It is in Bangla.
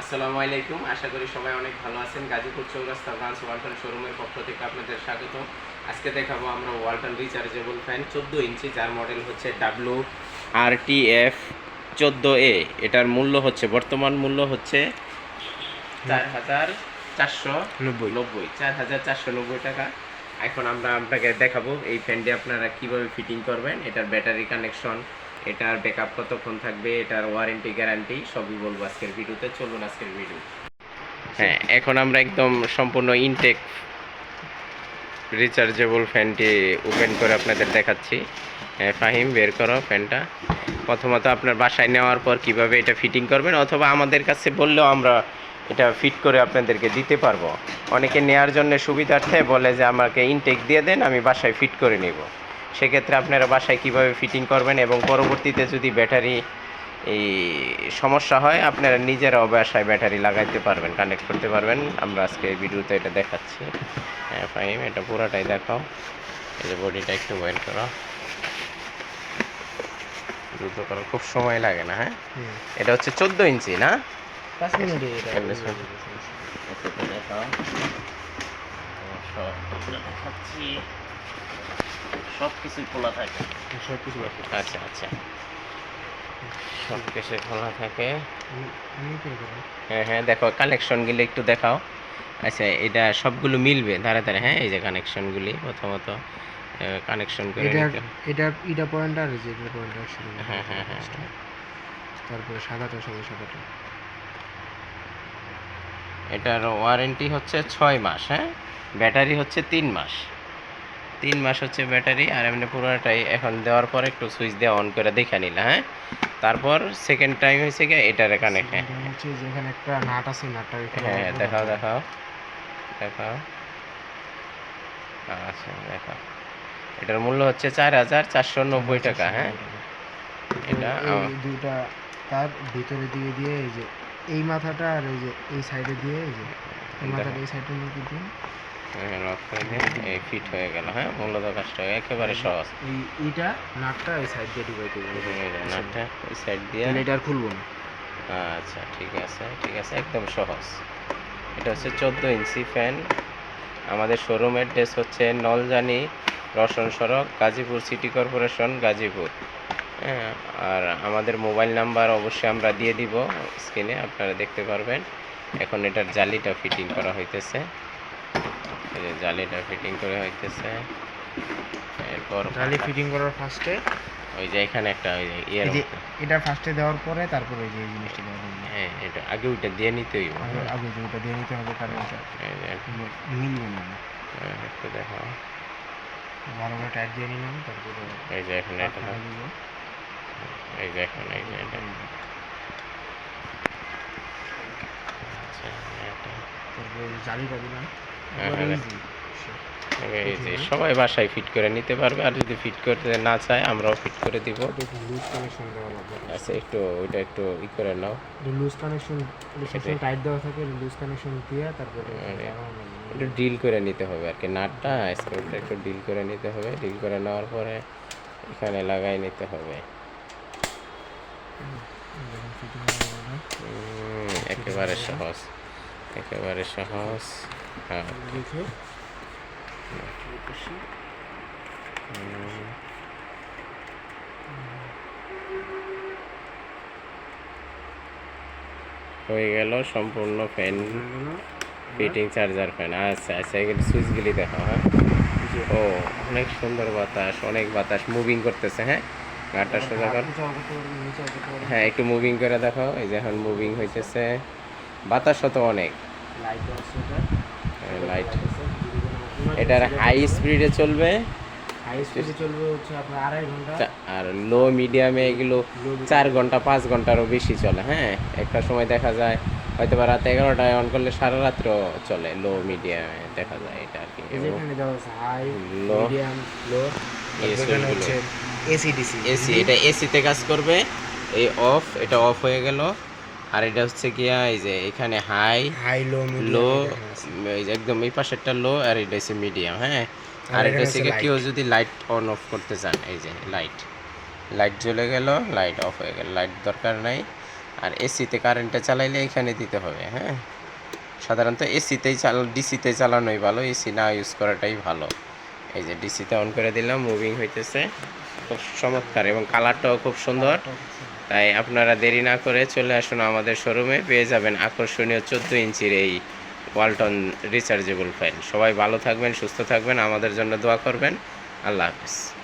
আসসালামু আলাইকুম। আশা করি সবাই অনেক ভালো আছেন। গাজীপুর চৌরাস্তা ব্রাঞ্চ ওয়ালটন শোরুমের পক্ষ থেকে আপনাদের স্বাগত। আজকে দেখাবো আমরা ওয়ালটন রিচার্জেবল ফ্যান চোদ্দ ইঞ্চি যার মডেল হচ্ছে ডাব্লু আর টি এফ চোদ্দ এ। এটার মূল্য হচ্ছে বর্তমান মূল্য হচ্ছে চার হাজার চারশো নব্বই। নব্বই। চার হাজার চারশো নব্বই টাকা। এখন আমরা আপনাকে দেখাবো এই ফ্যানটি আপনারা কীভাবে ফিটিং করবেন। এটার ব্যাটারি কানেকশন এটার ব্যাকআপ কতক্ষণ থাকবে, এটার ওয়ারেন্টি গ্যারান্টি সবই বলব আজকের ভিডিওতে। চলুন আজকের ভিডিও হ্যাঁ এখন আমরা একদম সম্পূর্ণ ইনটেক রিচার্জেবল ফ্যানটি ওপেন করে আপনাদের দেখাচ্ছি। ফাহিম, বের করো ফ্যানটা প্রথমত আপনার বাসায় নেওয়ার পর কীভাবে এটা ফিটিং করবেন, অথবা আমাদের কাছে বললেও আমরা এটা ফিট করে আপনাদেরকে দিতে পারব। অনেকে নেওয়ার জন্য সুবিধার্থে বলে যে, আমাকে ইনটেক দিয়ে দেন, আমি বাসায় ফিট করে নিব। সেক্ষেত্রে আপনারা বাসায় কীভাবে ফিটিং করবেন এবং পরবর্তীতে যদি ব্যাটারি এই সমস্যা হয় আপনারা নিজেরাও বাসায় ব্যাটারি লাগাইতে পারবেন কানেক্ট করতে পারবেন। আমরা আজকে এই ভিডিওতে এটা দেখাচ্ছি। হ্যাঁ ফাইম এটা পুরোটাই দেখাও। এই যে বডিটা একটু বের করো। দ্রুত করো খুব সময় লাগে না হ্যাঁ? এটা হচ্ছে চোদ্দ ইঞ্চি না? দেখাও। সব কিছুই খোলা থাকে। সব কিছু আছে আচ্ছা আচ্ছা। সব কিছু খোলা থাকে। হ্যাঁ হ্যাঁ দেখো কানেকশনগুলি একটু দেখাও। আচ্ছা এটা সবগুলো মিলবে? ধারে ধারে হ্যাঁ এই যে কানেকশনগুলি প্রথমত কানেকশন করে এটা এটা এটা পয়েন্ট আর যে এটা পয়েন্ট একসাথে হ্যাঁ হ্যাঁ হ্যাঁ তারপরে সাদাটা সাদা সাদাটা এটার ওয়ারেন্টি হচ্ছে ছয় মাস হ্যাঁ? ব্যাটারি হচ্ছে তিন মাস। তিন মাস হচ্ছে ব্যাটারি আর এমনি পুরোটাই এখন দেওয়ার পর একটু সুইচ দিয়ে অন করে দেখে নিলা হ্যাঁ? তারপর সেকেন্ড টাইম হয়েছে কি এটার কানেক্ট হ্যাঁ। যেখানে একটা নাট আছে নাটটা হ্যাঁ দেখাও দেখাও দেখাও। আচ্ছা দেখাও। এটার মূল্য হচ্ছে চার হাজার চারশো নব্বই টাকা হ্যাঁ? এটা দুইটা তার ভিতরে দিয়ে দিয়ে এই যে এই মাথাটা আর এই যে এই সাইডে দিয়ে এই যে এই মাথাটা এই সাইডে দিয়ে হ্যাঁ, লক করে দিয়ে এই ফিট হয়ে গেল হ্যাঁ? মূলত কাজটা একেবারে সহজ। এই এইটা নাটটা এই সাইড দিয়ে নাটটা এই সাইড দিয়ে। এটা আর খুলবো না। আচ্ছা ঠিক আছে ঠিক আছে একদম সহজ। এটা হচ্ছে চোদ্দ ইঞ্চি ফ্যান আমাদের শোরুম অ্যাড্রেস হচ্ছে নলজানি রসন সড়ক গাজীপুর সিটি কর্পোরেশন গাজীপুর। হ্যাঁ আর আমাদের মোবাইল নাম্বার অবশ্যই আমরা দিয়ে দিব স্ক্রিনে আপনারা দেখতে পারবেন। এখন এটার জালিটা ফিটিং করা হইতেছে। এই যে জালিটা ফিটিং করে হইতেছে। এরপর জালি ফিটিং করার ফার্স্টে ওই যে এখানে একটা ওই যে ইয়ের এটা ফার্স্টে দেওয়ার পরে তারপর ওই যে এই জিনিসটা দেওয়া হবে হ্যাঁ এটা আগে ওইটা দিয়ে নিতে হইব। আগে ওটা দিয়ে নিতে হবে কারণ এটা মিলবে না। হ্যাঁ, একটু দেখো। ভালো করে টাইট দিয়ে নিলাম তারপরে এই যে এখানে এটা। এই যে এখানে এই যে এটা। আচ্ছা, এটা। তারপরে জালিটা দিলাম। হ্যাঁ, হ্যাঁ। easy। এই যে সবাই বাসায় ফিট করে নিতে পারবে। আর যদি ফিট করতে না চায় আমরাও ফিট করে দিব। আচ্ছা একটু ওইটা একটু ই করে নাও। লুজ কানেকশন টাইট দেওয়া থাকে লুজ কানেকশন দিয়ে তারপরে। একটু ডিল করে নিতে হবে আর কি। নাটটা স্ক্রুটা একটু ডিল করে নিতে হবে। ডিল করে নেওয়ার পরে এখানে লাগাই নিতে হবে। হয়ে একেবারে সহজ। একেবারে সহজ। হ্যাঁ। হয়ে গেল সম্পূর্ণ ফ্যান। Fitting charger fan. আচ্ছা আচ্ছা এগুলো সুইচগুলি দেখো হ্যাঁ। ও অনেক সুন্দর বাতাস অনেক বাতাস মুভিং করতেছে হ্যাঁ। গাড়টা সোজা কর। হ্যাঁ একটু মুভিং করে দেখো। এই যে এখন মুভিং হইতেছে। বাতাসও তো অনেক। লাইট দুটো এটার হাই স্পিডে চলবে। আর লো মিডিয়ামে এগুলো চার ঘণ্টা পাঁচ ঘন্টারও বেশি চলে হ্যাঁ? একটা সময় দেখা যায় হয়তো বা রাত এগারোটায় অন করলে সারা রাত্র চলে লো মিডিয়ামে দেখা যায় এটা আর কি। লো এসি এটা এসিতে কাজ করবে এই অফ এটা অফ হয়ে গেল। আর এটা হচ্ছে গিয়া এই যে এখানে হাই হাই লো লো এই যে একদম এই পাশেরটা লো আর এটা হচ্ছে মিডিয়াম হ্যাঁ? আর এটা হচ্ছে কেউ যদি লাইট অন অফ করতে চান এই যে লাইট লাইট জ্বলে গেল লাইট অফ হয়ে গেল লাইট দরকার নাই। আর এসিতে কারেন্টটা চালাইলে এখানে দিতে হবে হ্যাঁ? সাধারণত এসিতেই চাল ডিসিতে চালানোই ভালো এসি না ইউজ করাটাই ভালো। এই যে ডিসিতে অন করে দিলাম মুভিং হইতেছে। খুব চমৎকার এবং কালারটাও খুব সুন্দর। তাই আপনারা দেরি না করে চলে আসুন আমাদের শোরুমে। পেয়ে যাবেন আকর্ষণীয় চোদ্দ ইঞ্চির এই ওয়ালটন রিচার্জেবল ফ্যান সবাই ভালো থাকবেন, সুস্থ থাকবেন, আমাদের জন্য দোয়া করবেন। আল্লাহ হাফিজ।